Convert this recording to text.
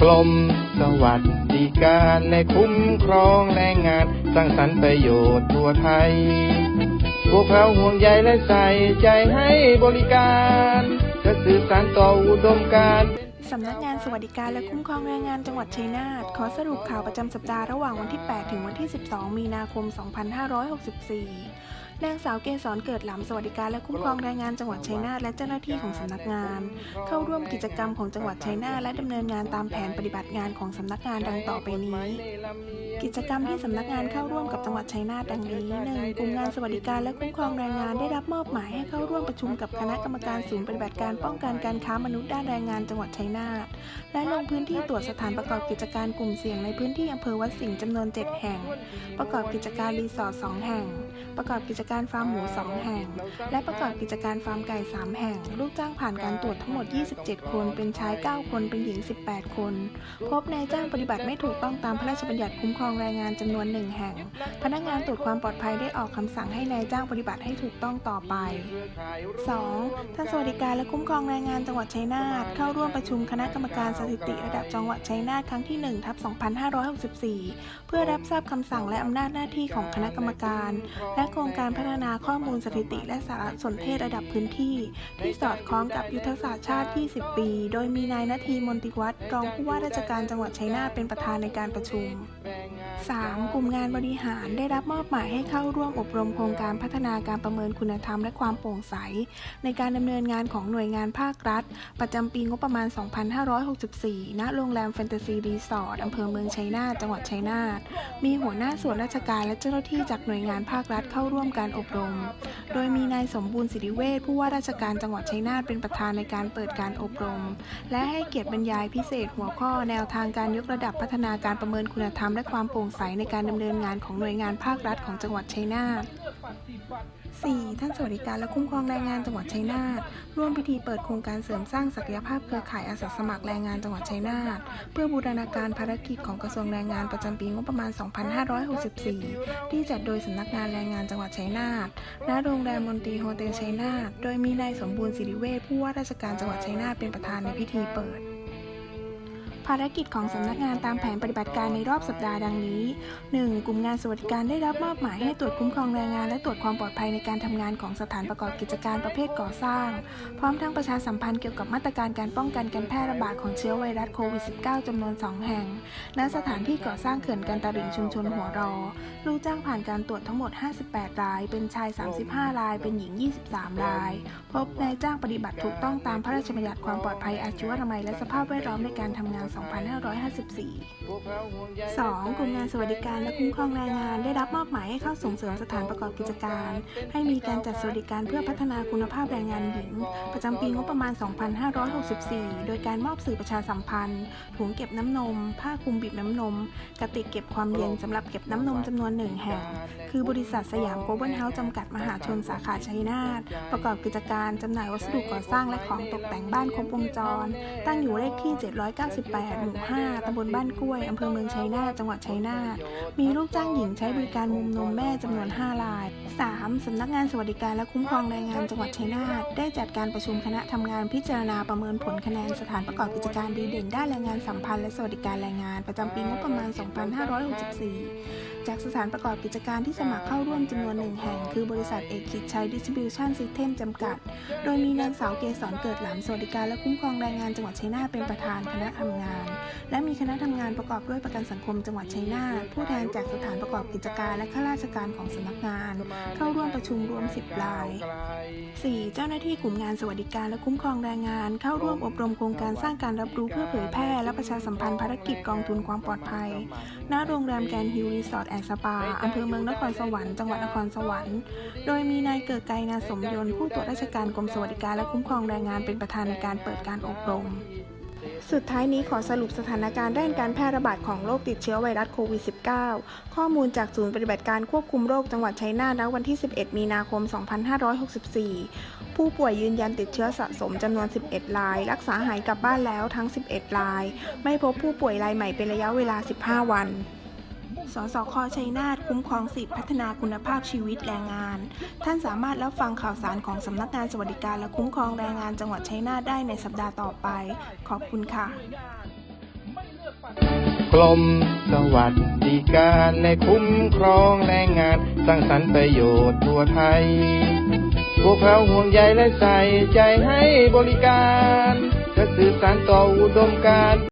กรมสวัสดิการและคุ้มครองแรงงาน สร้างสรรค์ประโยชน์ทั่วไทย พวกเราห่วงใยและใส่ใจให้บริการ จะสื่อสารต่ออุดมการณ์ สำนักงานสวัสดิการและคุ้มครองแรงงานจังหวัดชัยนาทขอสรุปข่าวประจำสัปดาห์ระหว่างวันที่ 8 ถึงวันที่ 12 มีนาคม 2564 นางสาวเกษรเกิดหลำสวัสดิการและคุ้มครองแรงงานจังหวัดชัยนาทและเจ้าหน้าที่ของสำนักงาน เข้าร่วมกิจกรรมของจังหวัดชัยนาทและดำเนินงานตามแผนปฏิบัติงานของสำนักงานดังต่อไปนี้ กิจกรรมที่สำนักงานเข้าร่วมกับจังหวัดชัยนาทดังนี้ 1. กลุ่มงานสวัสดิการและคุ้มครองแรงงานได้รับมอบหมายให้เข้าร่วมประชุมกับคณะกรรมการศูนย์ปฏิบัติการป้องกันการค้ามนุษย์ด้านแรงงานจังหวัดชัยนาทและลงพื้นที่ตรวจสถานประกอบกิจการกลุ่มเสี่ยงในพื้นที่อำเภอวัดสิงห์จำนวน 7 แห่ง ประกอบกิจการรีสอร์ท2แห่ง ประกอบกิจการฟาร์มหมู 2 แห่ง และประกอบกิจการฟาร์มไก่ 3 แห่ง ลูกจ้างผ่านการตรวจทั้งหมด 27 คน เป็นชาย 9 คน เป็นหญิง 18 คน พบนายจ้างปฏิบัติไม่ถูกต้องตามพระราชบัญญัติคุ้มครององแรงงานจำนวนหนึ่งแห่ง พนักงานตรวจความปลอดภัยได้ออกคำสั่งให้นายจ้างปฏิบัติให้ถูกต้องต่อไป 2. ท่านสวัสดิการและคุ้มครองแรงงานจังหวัดชัยนาทเข้าร่วมประชุมคณะกรรมการสถิติระดับจังหวัดชัยนาทครั้งที่1ทับ2564 เพื่อรับทราบคำสั่งและอำนาจหน้าที่ของคณะกรรมการ และโครงการพัฒนาข้อมูลสถิติ และสารสนเทศระดับพื้นที่ ที่สอดคล้องกับยุทธศาสตร์ชาติ 20 ปี โดยมีนายนาทีมนติวัฒน์รองผู้ว่าราชการจังหวัดชัยนาทเป็นประธานในการประชุม 3. กลุ่มงานบริหารได้รับมอบหมายให้เข้าร่วมอบรมโครงการพัฒนาการประเมินคุณธรรมและความโปร่งใส ในการดำเนินงานของหน่วยงานภาครัฐ ประจำปีงบประมาณ 2564 ณ โรงแรมแฟนตาซีรีสอร์ทอำเภอเมืองชัยนาทจังหวัดชัยนาท มีหัวหน้าส่วนราชการและเจ้าหน้าที่จากหน่วยงานภาครัฐเข้าร่วมการอบรม โดยมีนายสมบูรณ์สิริเวชผู้ว่าราชการจังหวัดชัยนาทเป็นประธานในการเปิดการอบรม และให้เกียรติบรรยายพิเศษหัวข้อแนวทางการยกระดับพัฒนาการประเมินคุณธรรมและความโปร่งใสในการดำเนินงานของหน่วยงานภาครัฐของจังหวัดชัยนาท 4. ท่านสวัสดิการและคุ้มครองแรงงานจังหวัดชัยนาทร่วมพิธีเปิดโครงการเสริมสร้างศักยภาพเครือข่ายอาสาสมัครแรงงานจังหวัดชัยนาทเพื่อบูรณาการภารกิจของกระทรวงแรงงานประจำปีงบประมาณ 2564 ที่จัดโดยสำนักงานแรงงานจังหวัดชัยนาทณโรงแรมมนตรีโฮเทลชัยนาทโดยมีนายสมบูรณ์สิริเวชผู้ว่าราชการจังหวัดชัยนาทเป็นประธานในพิธีเปิด ภารกิจของสำนักงานตามแผนปฏิบัติการในรอบสัปดาห์ดังนี้ 1. กลุ่มงานสวัสดิการได้รับมอบหมายให้ตรวจคุ้มครองแรงงาน และตรวจความปลอดภัยในการทำงานของสถานประกอบกิจการประเภทก่อสร้าง พร้อมทั้งประชาสัมพันธ์เกี่ยวกับมาตรการการป้องกันการแพร่ระบาดของเชื้อไวรัสโควิด -19 จำนวน 2 แห่ง ณ สถานที่ก่อสร้างเขื่อนกันตลิ่งชุมชนหัวรอ ลูกจ้างผ่านการตรวจทั้งหมด 58 ราย เป็นชาย 35 ราย เป็นหญิง 23 ราย พบนายจ้างปฏิบัติถูกต้องตามพระราชบัญญัติความปลอดภัยอาชีวนามัยและสภาพแวดล้อมในการทำงาน2554 2. กลุ่มงานสวัสดิการและคุ้มครองแรงงาน ได้รับมอบหมายให้เข้าส่งเสริมสถานประกอบกิจการ ให้มีการจัดสวัสดิการเพื่อพัฒนาคุณภาพแรงงานหญิง ประจำปีงบประมาณ 2564 โดยการมอบสื่อประชาสัมพันธ์ ถุงเก็บน้ำนม ผ้าคลุมบีบน้ำนม กระติกเก็บความเย็นสำหรับเก็บน้ำนมจำนวนหนึ่งแห่ง คือบริษัทสยามโกลบอลเฮาส์จำกัดมหาชนสาขาชัยนาท ประกอบกิจการจำหน่ายวัสดุก่อสร้างและของตกแต่งบ้านครบวงจร ตั้งอยู่เลขที่ 798หมู่ 5 ตำบลบ้านกล้วย อำเภอเมืองชัยนาท จังหวัดชัยนาท มีลูกจ้างหญิงใช้บริการมุมนมแม่จำนวน 5 ราย 3. สำนักงานสวัสดิการและคุ้มครองแรงงานจังหวัดชัยนาท ได้จัดการประชุมคณะทำงานพิจารณาประเมินผลคะแนนสถานประกอบกิจการดีเด่นด้านแรงงานสัมพันธ์และสวัสดิการแรงงานประจำปีงบประมาณ 2564 จากสถานประกอบกิจการที่สมัครเข้าร่วมจำนวนหนึ่งแห่ง คือบริษัทเอกิชัยดิสติบิวชั่นซิสเต็มจำกัด โดยมีนางสาวเกษรเกิดหลำสวัสดิการและคุ้มครองแรงงานจังหวัดชัยนาทเป็นประธานคณะทำงาน และมีคณะทำงานประกอบด้วยประกันสังคมจังหวัดชัยนาทผู้แทนจากสถานประกอบกิจการและข้าราชการของสำนักงาน เข้าร่วมประชุมรวม 10ราย 4. เจ้าหน้าที่กลุ่มงานสวัสดิการและคุ้มครองแรงงาน เข้าร่วมอบรมโครงการสร้างการรับรู้เพื่อเผยแพร่และประชาสัมพันธ์ภารกิจกองทุนความปลอดภัย ณ โรงแรมแกรนฮิลล์รีสอร์ทแอนด์สปาอำเภอเมืองนครสวรรค์จังหวัดนครสวรรค์ โดยมีนายเกิดไกรนาสมยนต์ผู้ตรวจราชการกรมสวัสดิการและคุ้มครองแรงงานเป็นประธานในการเปิดการอบรม สุดท้ายนี้ขอสรุปสถานการณ์ด้านการแพร่ระบาดของโรคติดเชื้อไวรัสโควิด -19 ข้อมูลจากศูนย์ปฏิบัติการควบคุมโรคจังหวัดชัยนาทณวันที่ 11 มีนาคม 2564 ผู้ป่วยยืนยันติดเชื้อสะสมจำนวน 11 ราย รักษาหายกลับบ้านแล้วทั้ง 11 ราย ไม่พบผู้ป่วยรายใหม่เป็นระยะเวลา 15 วัน สสคชัยนาทคุ้มครองสิทธิพัฒนาคุณภาพชีวิตแรงงาน ท่านสามารถรับฟังข่าวสารของสำนักงานสวัสดิการและคุ้มครองแรงงานจังหวัดชัยนาทได้ในสัปดาห์ต่อไป ขอบคุณค่ะ กลมสวัสดิการในคุ้มครองแรงงาน สร้างสรรค์ประโยชน์ทั่วไทย พวกเราห่วงใยและใส่ใจให้บริการ จะสื่อสารต่ออุดมการ